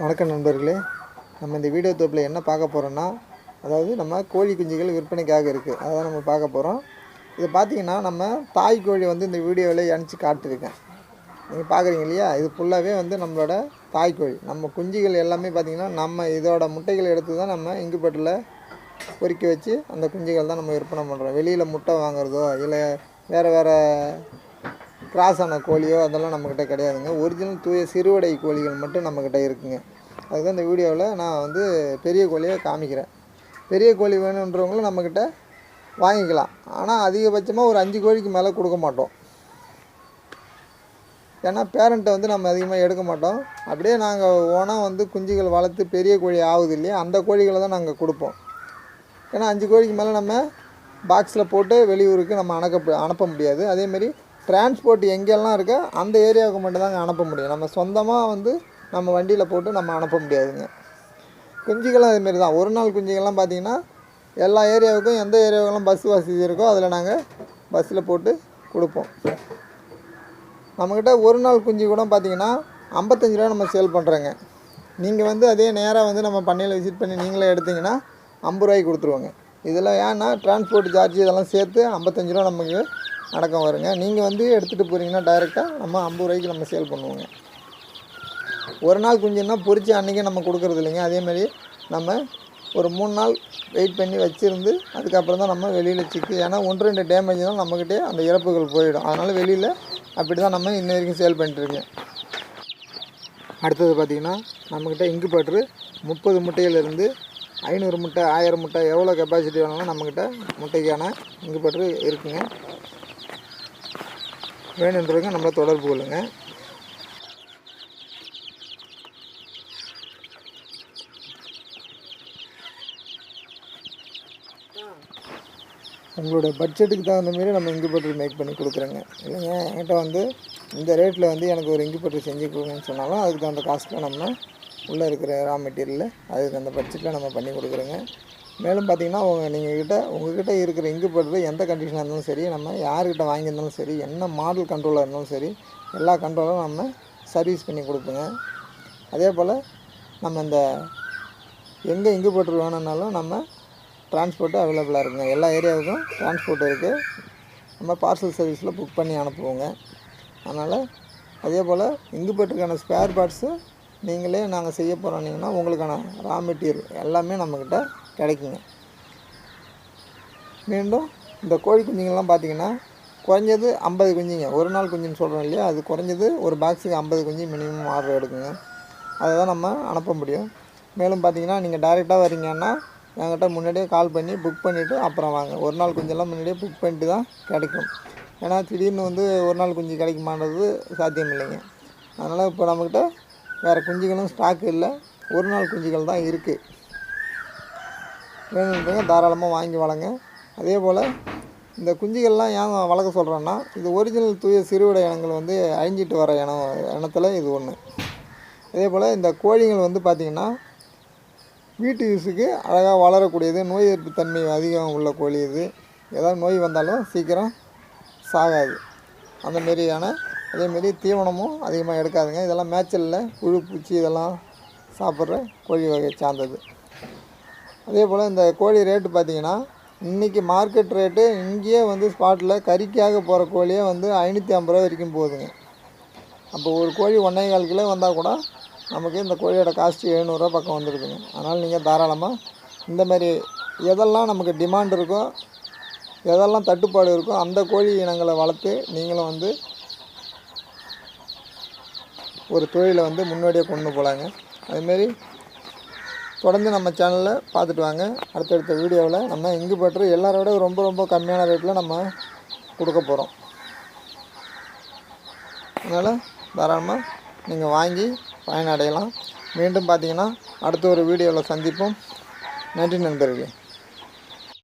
வணக்கம் நண்பர்களே. நம்ம இந்த வீடியோ தொப்பில் என்ன பார்க்க போகிறோன்னா அதாவது நம்ம கோழி குஞ்சுகள் விற்பனைக்காக இருக்குது அதை நம்ம பார்க்க போகிறோம் இது பார்த்தீங்கன்னா நம்ம தாய் கோழி வந்து இந்த வீடியோவில் அணைச்சி காட்டியிருக்கேன். நீங்கள் பார்க்குறீங்க இல்லையா? இது ஃபுல்லாகவே வந்து நம்மளோட தாய் கோழி. நம்ம குஞ்சுகள் எல்லாமே பார்த்திங்கன்னா நம்ம இதோட முட்டைகளை எடுத்து தான் நம்ம இங்குபட்டில் பொறிக்க வச்சு அந்த குஞ்சுகள் தான் நம்ம விற்பனை பண்ணுறோம் வெளியில் முட்டை வாங்குறதோ இல்லை வேறு வேறு கிராஸ் ஆன கோழியோ அதெல்லாம் நம்மக்கிட்ட கிடையாதுங்க. ஒரிஜினல் தூய சிறுவடை கோழிகள் மட்டும் நம்மக்கிட்ட இருக்குங்க. அதுதான் இந்த வீடியோவில் நான் வந்து பெரிய கோழியை காமிக்கிறேன். பெரிய கோழி வேணுன்றவங்களும் நம்மக்கிட்ட வாங்கிக்கலாம். ஆனால் அதிகபட்சமாக ஒரு அஞ்சு கோழிக்கு மேலே கொடுக்க மாட்டோம். ஏன்னா பேரண்ட்டை வந்து நம்ம அதிகமாக எடுக்க மாட்டோம். அப்படியே நாங்கள் ஓனாக வந்து குஞ்சுகள் வளர்த்து பெரிய கோழி ஆகுது இல்லையா அந்த கோழிகளை தான் நாங்கள் கொடுப்போம். ஏன்னா அஞ்சு கோழிக்கு மேலே நம்ம பாக்ஸில் போட்டு வெளியூருக்கு நம்ம அனுப்ப அனுப்ப முடியாது. அதேமாரி டிரான்ஸ்போர்ட் எங்கெல்லாம் இருக்கோ அந்த ஏரியாவுக்கு மட்டும்தாங்க அனுப்ப முடியும். நம்ம சொந்தமாக வந்து நம்ம வண்டியில் போட்டு நம்ம அனுப்ப முடியாதுங்க. குஞ்சுகளும் அதுமாரி தான். ஒரு நாள் குஞ்சுகள்லாம் பார்த்தீங்கன்னா எல்லா ஏரியாவுக்கும் எந்த ஏரியாவுக்கெல்லாம் பஸ் வசதி இருக்கோ அதில் நாங்கள் பஸ்ஸில் போட்டு கொடுப்போம். நம்மக்கிட்ட ஒரு நாள் குஞ்சு கூட பார்த்தீங்கன்னா ஐம்பத்தஞ்சு ரூபா நம்ம சேல் பண்ணுறோங்க நீங்கள் வந்து அதே நேராக வந்து நம்ம பண்ணையில் விசிட் பண்ணி நீங்களே எடுத்திங்கன்னா ஐம்பது ரூபாய்க்கு கொடுத்துருவோங்க. இதில் ஏன்னா டிரான்ஸ்போர்ட் சார்ஜ் இதெல்லாம் சேர்த்து ஐம்பத்தஞ்சு ரூபா நமக்கு அடக்கம் வருங்க. நீங்கள் வந்து எடுத்துகிட்டு போகிறீங்கன்னா டைரெக்டாக நம்ம ஐம்பது ரூபாய்க்கு நம்ம சேல் பண்ணுவோங்க. ஒரு நாள் குஞ்சுன்னா பொறிச்சு அன்றைக்கே நம்ம கொடுக்குறது இல்லைங்க. அதேமாதிரி நம்ம ஒரு மூணு நாள் வெயிட் பண்ணி வச்சுருந்து அதுக்கப்புறம் தான் நம்ம வெளியில் சிக்கு ஏன்னா ஒன்று ரெண்டு டேமேஜ் தான் நம்மக்கிட்டே அந்த இறப்புகள் போயிடும். அதனால் வெளியில் அப்படி தான் நம்ம இன்ன வரைக்கும் சேல் பண்ணிட்டுருக்கேன் அடுத்தது பார்த்திங்கன்னா நம்மக்கிட்ட இங்கு பட்ரு முப்பது முட்டையிலேருந்து ஐநூறு முட்டை ஆயிரம் முட்டை எவ்வளோ கெப்பாசிட்டி வேணாலும் நம்மக்கிட்ட முட்டைக்கான இங்கு பட்ரு இருக்குங்க. வேணுன்றவங்க நம்மளை தொடர்பு கொள்ளுங்கள் உங்களோட பட்ஜெட்டுக்கு தகுந்த மாரி நம்ம இங்குபட்டர் மேக் பண்ணி கொடுக்குறோங்க. இல்லைங்க என்கிட்ட வந்து இந்த ரேட்டில் வந்து எனக்கு ஒரு இங்குபட்டர் செஞ்சு கொடுங்கன்னு சொன்னாலும் அதுக்கு தகுந்த காஸ்ட்டில் நம்ம உள்ளே இருக்கிற ரா மெட்டீரியலில் அதுக்கு அந்த பட்ஜெட்டில் நம்ம பண்ணி கொடுக்குறோங்க. மேலும் பார்த்தீங்கன்னா உங்கள் நீங்கள் கிட்ட உங்கள்கிட்ட இருக்கிற இங்குபட்டர் எந்த கண்டிஷனாக இருந்தாலும் சரி நம்ம யார்கிட்ட வாங்கியிருந்தாலும் சரி என்ன மாடல் கண்ட்ரோலாக இருந்தாலும் சரி எல்லா கண்ட்ரோலும் நம்ம சர்வீஸ் பண்ணி கொடுப்போங்க. அதே போல் நம்ம இந்த எங்கே இங்குபட்டர் வேணும்னாலும் நம்ம டிரான்ஸ்போர்ட்டு அவைலபிளாக இருக்குங்க. எல்லா ஏரியாவுக்கும் டிரான்ஸ்போர்ட் இருக்குது நம்ம பார்சல் சர்வீஸில் புக் பண்ணி அனுப்புவோங்க. அதனால் அதே போல் இங்குபட்டுக்கான ஸ்பேர் பார்ட்ஸு நீங்களே நாங்கள் செய்ய போகிறோன்னீங்கன்னா உங்களுக்கான ரா மெட்டீரியல் எல்லாமே நம்மக்கிட்ட கிடைக்குங்க. மீண்டும் இந்த கோழி குஞ்சுங்கள்லாம் பார்த்தீங்கன்னா குறைஞ்சது ஐம்பது குஞ்சுங்க. ஒரு நாள் குஞ்சுன்னு சொல்கிறோம் இல்லையா? அது குறைஞ்சது ஒரு பாக்ஸுக்கு ஐம்பது குஞ்சு மினிமம் ஆர்டர் எடுக்குங்க. அதை தான் நம்ம அனுப்ப முடியும். மேலும் பார்த்தீங்கன்னா நீங்கள் டைரெக்டாக வரீங்கன்னா என்கிட்ட முன்னாடியே கால் பண்ணி புக் பண்ணிவிட்டு அப்புறம் வாங்க. ஒரு நாள் குஞ்செல்லாம் முன்னாடியே புக் பண்ணிட்டு தான் கிடைக்கும். ஏன்னா திடீர்னு வந்து ஒரு நாள் குஞ்சு கிடைக்குமான்றது சாத்தியம் இல்லைங்க அதனால் இப்போ நம்மக்கிட்ட வேறு குஞ்சுகளும் ஸ்டாக் இல்லை. ஒரு நாள் குஞ்சுகள் தான் இருக்குது வேணுன்றவங்க தாராளமாக வாங்கி வளங்க அதே போல் இந்த குஞ்சுகள்லாம் ஏன் வளர்க்க சொல்கிறேன்னா இது ஒரிஜினல் தூய சிறுவிட இனங்கள் வந்து அழிஞ்சிட்டு வர இனம் இனத்தில் இது ஒன்று அதே போல் இந்த கோழிகள் வந்து பார்த்திங்கன்னா வீட்டு யூஸுக்கு அழகாக வளரக்கூடியது நோய் எதிர்ப்பு தன்மை அதிகம் உள்ள கோழி இது. ஏதாவது நோய் வந்தாலும் சீக்கிரம் சாகாது. அந்தமாரியான அதேமாரி தீவனமும் அதிகமாக எடுக்காதுங்க. இதெல்லாம் மேய்ச்சலில் புழு பூச்சி இதெல்லாம் சாப்பிட்ற கோழி வகை சார்ந்தது. அதே போல் இந்த கோழி ரேட்டு பார்த்திங்கன்னா இன்றைக்கி மார்க்கெட் ரேட்டு இங்கேயே வந்து ஸ்பாட்டில் கறிக்காக போகிற கோழியே வந்து ஐநூற்றி ஐம்பது ரூபா வரைக்கும் போகுதுங்க. அப்போ ஒரு கோழி ஒன்றே கால் கிலோ வந்தால் கூட நமக்கு இந்த கோழியோட காஸ்ட்டு எழுநூறுரூவா பக்கம் வந்துருக்குங்க அதனால் நீங்கள் தாராளமாக இந்த மாதிரி எதெல்லாம் நமக்கு டிமாண்ட் இருக்கோ எதெல்லாம் தட்டுப்பாடு இருக்கோ அந்த கோழி இனங்களை வளர்த்து நீங்களும் வந்து ஒரு தொழிலை வந்து முன்னோடியே கொண்டு போகலாங்க. அதுமாரி தொடர்ந்து நம்ம சேனலில் பார்த்துட்டு வாங்க. அடுத்தடுத்த வீடியோவில் நம்ம இங்கு பற்று எல்லாரோட ரொம்ப ரொம்ப கம்மியான ரேட்டில் நம்ம கொடுக்க போகிறோம் அதனால் தாராளமாக நீங்கள் வாங்கி பயனடையலாம். மீண்டும் பார்த்தீங்கன்னா அடுத்த ஒரு வீடியோவில் சந்திப்போம். நன்றி நண்பர்களே.